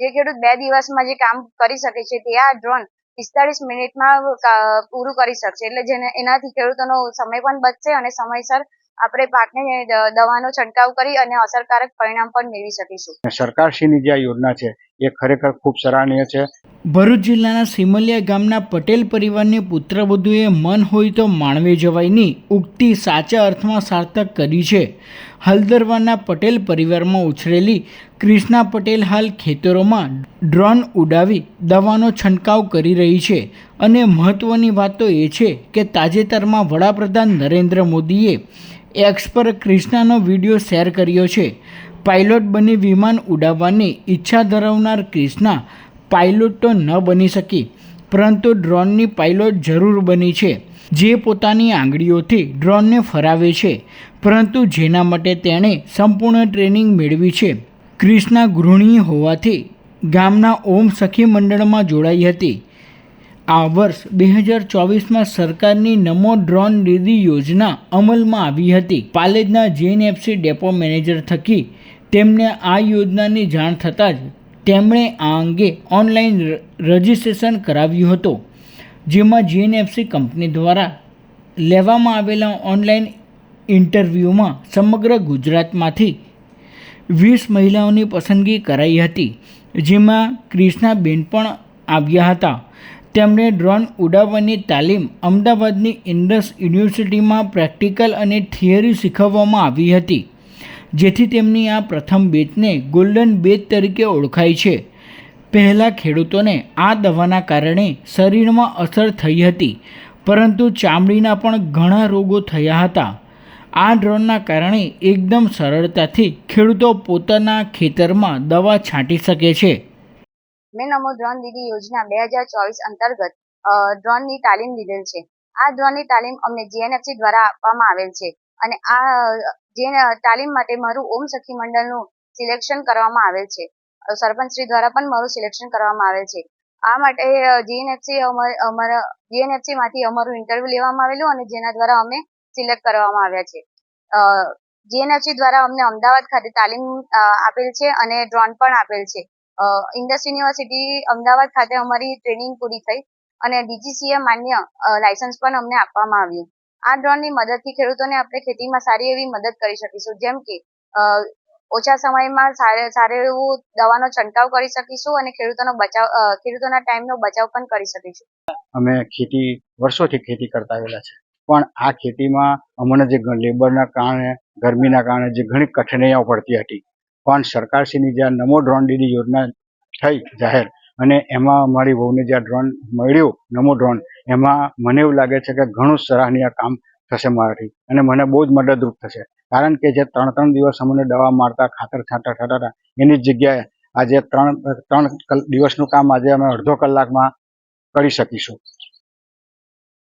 જે ખેડૂત બે દિવસમાં જે કામ કરી શકે છે તે આ ડ્રોન પિસ્તાળીસ મિનિટમાં પૂરું કરી શકશે. એટલે જેને, એનાથી ખેડૂતોનો સમય પણ બચશે અને સમયસર આપણે પાકને દવાનો છંટકાવ કરી અને અસરકારક પરિણામ પણ મેળવી શકીશું. સરકાર સરકારશ્રીની જે આ યોજના છે એ ખરેખર ખૂબ સરાહનીય છે. ભરૂચ જિલ્લાના સિમલિયા ગામના પટેલ પરિવારની પુત્રવધુએ મન હોય તો માણવે જવાયની ઉક્તિ સાચા અર્થમાં સાર્થક કરી છે. હલદરવાના પટેલ પરિવારમાં ઉછરેલી ક્રિષ્ના પટેલ હાલ ખેતરોમાં ડ્રોન ઉડાવી દવાનો છંટકાવ કરી રહી છે. અને મહત્ત્વની વાત તો એ છે કે તાજેતરમાં વડાપ્રધાન નરેન્દ્ર મોદીએ એક્સ પર ક્રિષ્નાનો વીડિયો શેર કર્યો છે. પાયલોટ બની વિમાન ઉડાવવાની ઈચ્છા ધરાવનાર ક્રિષ્ના પાયલોટ તો ન બની શકી, પરંતુ ડ્રોનની પાયલોટ જરૂર બની છે. જે પોતાની આંગળીઓથી ડ્રોનને ફરાવે છે, પરંતુ જેના માટે તેણે સંપૂર્ણ ટ્રેનિંગ મેળવી છે. ક્રિષ્ના ગૃહિણી હોવાથી ગામના ઓમ સખી મંડળમાં જોડાઈ હતી. આ વર્ષ બે હજાર ચોવીસમાં સરકારની નમો ડ્રોન દીદી યોજના અમલમાં આવી હતી. પાલેજના જીએનએફસી ડેપો મેનેજર થકી તેમને આ યોજનાની જાણ થતાં જ તેમણે આ અંગે ઓનલાઈન રજિસ્ટ્રેશન કરાવ્યું હતું, જેમાં જીએનએફસી કંપની દ્વારા લેવામાં આવેલા ઓનલાઈન ઇન્ટરવ્યૂમાં સમગ્ર ગુજરાતમાંથી વીસ મહિલાઓની પસંદગી કરાઈ હતી, જેમાં ક્રિષ્નાબેન પણ આવ્યા હતા. તેમણે ડ્રોન ઉડાવવાની તાલીમ અમદાવાદની ઇન્ડસ યુનિવર્સિટીમાં પ્રેક્ટિકલ અને થિયરી શીખવવામાં આવી હતી, જેથી તેમની આ પ્રથમ બેચને ગોલ્ડન બેચ તરીકે ઓળખાય છે. પહેલાં ખેડૂતોને આ દવાના કારણે શરીરમાં અસર થઈ હતી, પરંતુ ચામડીના પણ ઘણા રોગો થયા હતા. આ ડ્રોનના કારણે એકદમ સરળતાથી ખેડૂતો પોતાના ખેતરમાં દવા છાંટી શકે છે. મેં નમો ડ્રોન દીદી યોજના બે હજાર ચોવીસ અંતર્ગત ડ્રોનની તાલીમ લીધેલ છે. આ ડ્રોનની તાલીમ અમને જીએનએફસી દ્વારા આપવામાં આવેલ છે અને આ, જે તાલીમ માટે મારું ઓમ સખી મંડળનું સિલેક્શન કરવામાં આવેલ છે. સરપંચ સરપંચશ્રી દ્વારા પણ મારું સિલેક્શન કરવામાં આવેલ છે. આ માટે જીએનએફસી અમારા જીએનએફસી માંથી અમારું ઇન્ટરવ્યુ લેવામાં આવેલું અને જેના દ્વારા અમે સિલેક્ટ કરવામાં આવ્યા છે. જીએનએફસી દ્વારા અમને અમદાવાદ ખાતે તાલીમ આપેલ છે અને ડ્રોન પણ આપેલ છે. ઇન્ડસ યુનિવર્સિટી અમદાવાદ ખાતે અમારી ટ્રેનિંગ પૂરી થઈ અને ડીજીસીએ માન્ય લાયસન્સ પણ અમને આપવામાં આવ્યું. આ ડ્રોનની મદદથી ખેડૂતોને આપણે ખેતીમાં સારી એવી મદદ કરી શકીશું. જેમ કે ઓછા સમયમાં સારે એવું દવાનો છંટકાવ કરી શકીશું અને ખેડૂતોનો બચાવ ખેડૂતોના ટાઈમનો બચાવ પણ કરી શકીશું. અમે ખેતી, વર્ષોથી ખેતી કરતા આવેલા છે. પણ આ ખેતીમાં અમને જે લેબરના કારણે, ગરમીના કારણે જે ઘણી કઠિનાઈઓ પડતી હતી પણ સરકારશ્રીની જે આ નમો ડ્રોન દીદી યોજના થઈ જાહેર અને એમાં અમારી વહુને જે આ ડ્રોન મળ્યું, નમો ડ્રોન એમાં મને એવું લાગે છે કે ઘણું સરાહનીય કામ થશે મારાથી અને મને બહુ જ મદદરૂપ થશે. કારણ કે જે ત્રણ ત્રણ દિવસ અમને દવા મારતા, ખાતર છાંટા છાંટા હતા, એની જગ્યાએ આજે ત્રણ ત્રણ દિવસનું કામ આજે અમે અડધો કલાકમાં કરી શકીશું.